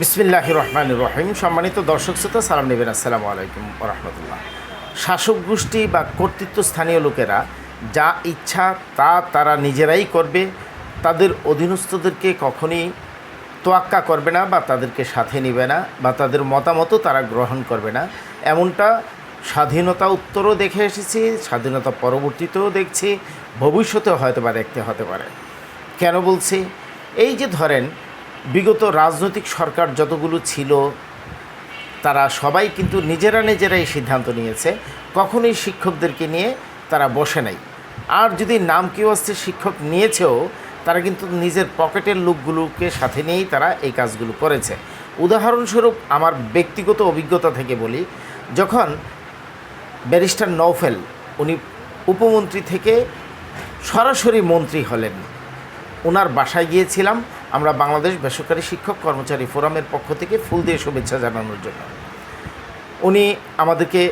বিসমিল্লাহ রহমান রহিম। সম্মানিত দর্শক শ্রোতা, সালাম নেবেন। আসসালামু আলাইকুম রহমতুল্লাহ। শাসক গোষ্ঠী বা কর্তৃত্ব স্থানীয় লোকেরা যা ইচ্ছা তা তারা নিজেরাই করবে। তাদের অধীনস্থদেরকে কখনই তোয়াক্কা করবে না বা তাদেরকে সাথে নেবে না বা তাদের মতামতও তারা গ্রহণ করবে না। এমনটা স্বাধীনতা উত্তরও দেখে এসেছি, স্বাধীনতা পরবর্তীতেও দেখছি, ভবিষ্যতেও হয়তো বা দেখতে হতে পারে। কেন বলছি? এই যে ধরেন বিগত রাজনৈতিক সরকার যতগুলো ছিল, তারা সবাই কিন্তু নিজেরা নিজেরাই সিদ্ধান্ত নিয়েছে, কখনোই শিক্ষকদেরকে নিয়ে তারা বসে নাই। আর যদি নাম কেউ আসছে শিক্ষক নিয়েছেও, তারা কিন্তু নিজের পকেটের লোকগুলোকে সাথে নিয়েই তারা এই কাজগুলো করেছে। উদাহরণস্বরূপ আমার ব্যক্তিগত অভিজ্ঞতা থেকে বলি, যখন ব্যারিস্টার নৌফেল উনি উপমন্ত্রী থেকে সরাসরি মন্ত্রী হলেন ওনার বাসায় গিয়েছিলাম আমরা বাংলাদেশ বেসরকারি শিক্ষক কর্মচারী ফোরামের পক্ষ থেকে ফুল দিয়ে শুভেচ্ছা জানানোর জন্য। উনি আমাদেরকে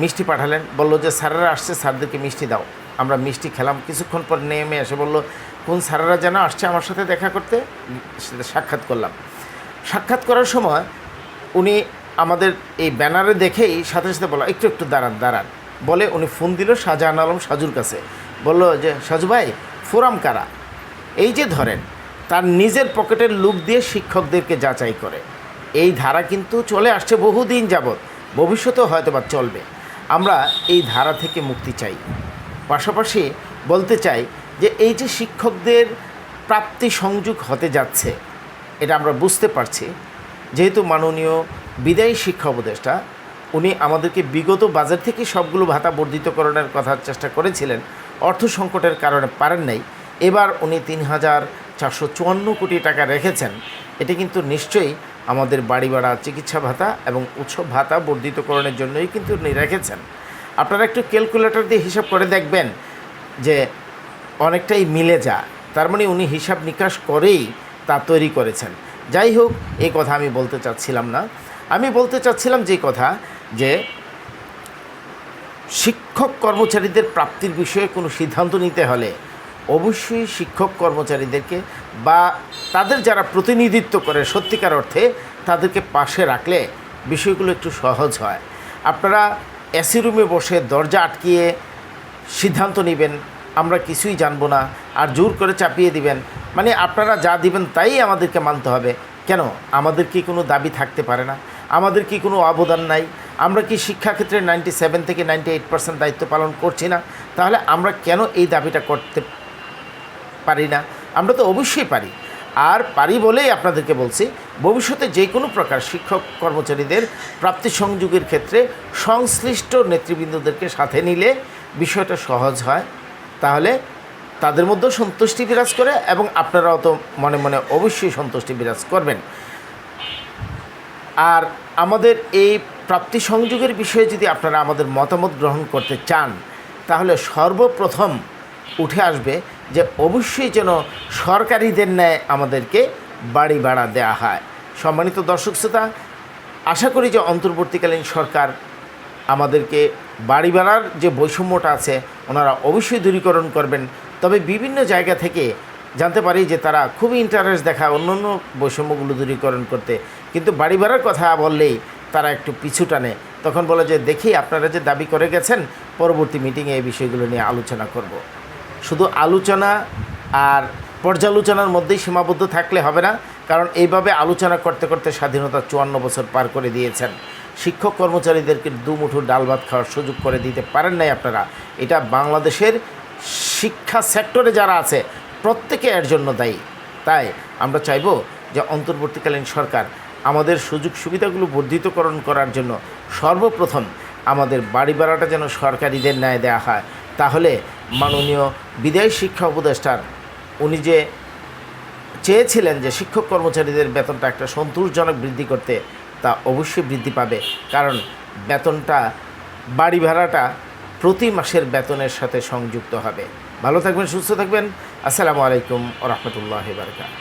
মিষ্টি পাঠালেন, বলল যে, স্যারেরা আসছে, স্যারদেরকে মিষ্টি দাও। আমরা মিষ্টি খেলাম। কিছুক্ষণ পর নেমে এসে বলল, কোন স্যারেরা যেন আসছে আমার সাথে দেখা করতে? সাক্ষাৎ করলাম। সাক্ষাৎ করার সময় উনি আমাদের এই ব্যানারে দেখেই সাথে সাথে বলল, একটু একটু দাঁড়ান দাঁড়ান। বলে উনি ফোন দিল শাহজাহান আলম সাজুর কাছে। বলল যে, সাজু ভাই, ফোরাম কারা? এই যে ধরেন তার নিজের পকেটের লুক দিয়ে শিক্ষকদেরকে যাচাই করে। এই ধারা কিন্তু চলে আসছে বহুদিন যাবৎ। ভবিষ্যতেও হয়তো বা চলবে। আমরা এই ধারা থেকে মুক্তি চাই। পাশাপাশি বলতে চাই যে, এই যে শিক্ষকদের প্রাপ্তি সংযোগ হতে যাচ্ছে, এটা আমরা বুঝতে পারছি। যেহেতু মাননীয় বিদায়ী শিক্ষা উপদেষ্টা, উনি আমাদেরকে বিগত বাজার থেকে সবগুলো ভাতা বর্ধিতকরণের কথা চেষ্টা করেছিলেন। অর্থ সংকটের কারণে পারেন নাই। এবার উনি তিন হাজার চারশো চুয়ান্ন কোটি টাকা রেখেছেন, এটি কিন্তু নিশ্চয়ই আমাদের বাড়ি ভাড়া, চিকিৎসা ভাতা এবং উৎসব ভাতা বর্ধিতকরণের জন্যই কিন্তু উনি রেখেছেন। আপনারা একটু ক্যালকুলেটর দিয়ে হিসাব করে দেখবেন যে অনেকটাই মিলে যা তার মানে উনি হিসাব নিকাশ করেই তা তৈরি করেছেন। যাই হোক এই কথা আমি বলতে চাচ্ছিলাম না। আমি বলতে চাচ্ছিলাম যে কথা যে শিক্ষক কর্মচারীদের প্রাপ্তির বিষয়ে কোনো সিদ্ধান্ত নিতে হলে অবশ্যই শিক্ষক কর্মচারীদেরকে বা তাদের যারা প্রতিনিধিত্ব করে সত্যিকার অর্থে তাদেরকে পাশে রাখলে বিষয়গুলো একটু সহজ হয়। আপনারা এসি রুমে বসে দরজা আটকিয়ে সিদ্ধান্ত নেবেন, আমরা কিছুই জানব না, আর জোর করে চাপিয়ে দিবেন। মানে আপনারা যা দিবেন তাই আমাদেরকে মানতে হবে। কেন? আমাদের কি কোনো দাবি থাকতে পারে না? আমাদের কি কোনো অবদান নাই? আমরা কি শিক্ষাক্ষেত্রে নাইনটি সেভেন থেকে নাইনটি এইট পার্সেন্ট দায়িত্ব পালন করছি না? তাহলে আমরা কেন এই দাবিটা করতে পারি না। আমরা তো অবশ্যই পারি। আর পারি বলেই আপনাদেরকে বলছি, ভবিষ্যতে যে কোনো প্রকার শিক্ষক কর্মচারীদের প্রাপ্তি সংযোগের ক্ষেত্রে সংশ্লিষ্ট নেতৃবৃন্দদেরকে সাথে নিলে বিষয়টা সহজ হয়। তাহলে তাদের মধ্যেও সন্তুষ্টি বিরাজ করে এবং আপনারাও তো মনে মনে অবশ্যই সন্তুষ্টি বিরাজ করবেন। আর আমাদের এই প্রাপ্তি সংযোগের বিষয়ে যদি আপনারা আমাদের মতামত গ্রহণ করতে চান, তাহলে সর্বপ্রথম উঠে আসবে যে অবশ্যই যেন সরকারিদের ন্যায় আমাদেরকে বাড়ি ভাড়া দেওয়া হয়। সম্মানিত দর্শক শ্রোতা, আশা করি যে অন্তর্বর্তীকালীন সরকার আমাদেরকে বাড়ি ভাড়ার যে বৈষম্যটা আছে, ওনারা অবশ্যই দূরীকরণ করবেন। তবে বিভিন্ন জায়গা থেকে জানতে পারি যে তারা খুবই ইন্টারেস্ট দেখায় অন্য অন্য বৈষম্যগুলো দূরীকরণ করতে। কিন্তু বাড়ি ভাড়ার কথা বললেই তারা একটু পিছু টানে। তখন বলে যে, দেখি আপনারা যে দাবি করে গেছেন, পরবর্তী মিটিংয়ে এই বিষয়গুলো নিয়ে আলোচনা করব। শুধু আলোচনা আর পর্যালোচনার মধ্যেই সীমাবদ্ধ থাকলে হবে না, কারণ এইভাবে আলোচনা করতে করতে স্বাধীনতা চুয়ান্ন বছর পার করে দিয়েছেন। শিক্ষক কর্মচারীদেরকে দুমুঠো ডাল ভাত খাওয়ার সুযোগ করে দিতে পারেন নাই আপনারা। এটা বাংলাদেশের শিক্ষা সেক্টরে যারা আছে, প্রত্যেকে এর জন্য দায়ী। তাই আমরা চাইব যে অন্তর্বর্তীকালীন সরকার আমাদের সুযোগ সুবিধাগুলো বর্ধিতকরণ করার জন্য সর্বপ্রথম আমাদের বাড়ি ভাড়াটা যেন সরকারিদের ন্যায় দেওয়া হয়। তাহলে মাননীয় বিদায়ী শিক্ষা উপদেষ্টার। উনি যে চেয়েছিলেন যে শিক্ষক কর্মচারীদের বেতনটা একটা সন্তোষজনক বৃদ্ধি করতে, তা অবশ্যই বৃদ্ধি পাবে। কারণ বেতনটা, বাড়ি ভাড়াটা প্রতি মাসের বেতনের সাথে সংযুক্ত হবে। ভালো থাকবেন, সুস্থ থাকবেন। আসসালামু আলাইকুম রহমতুল্লাহ বারকাত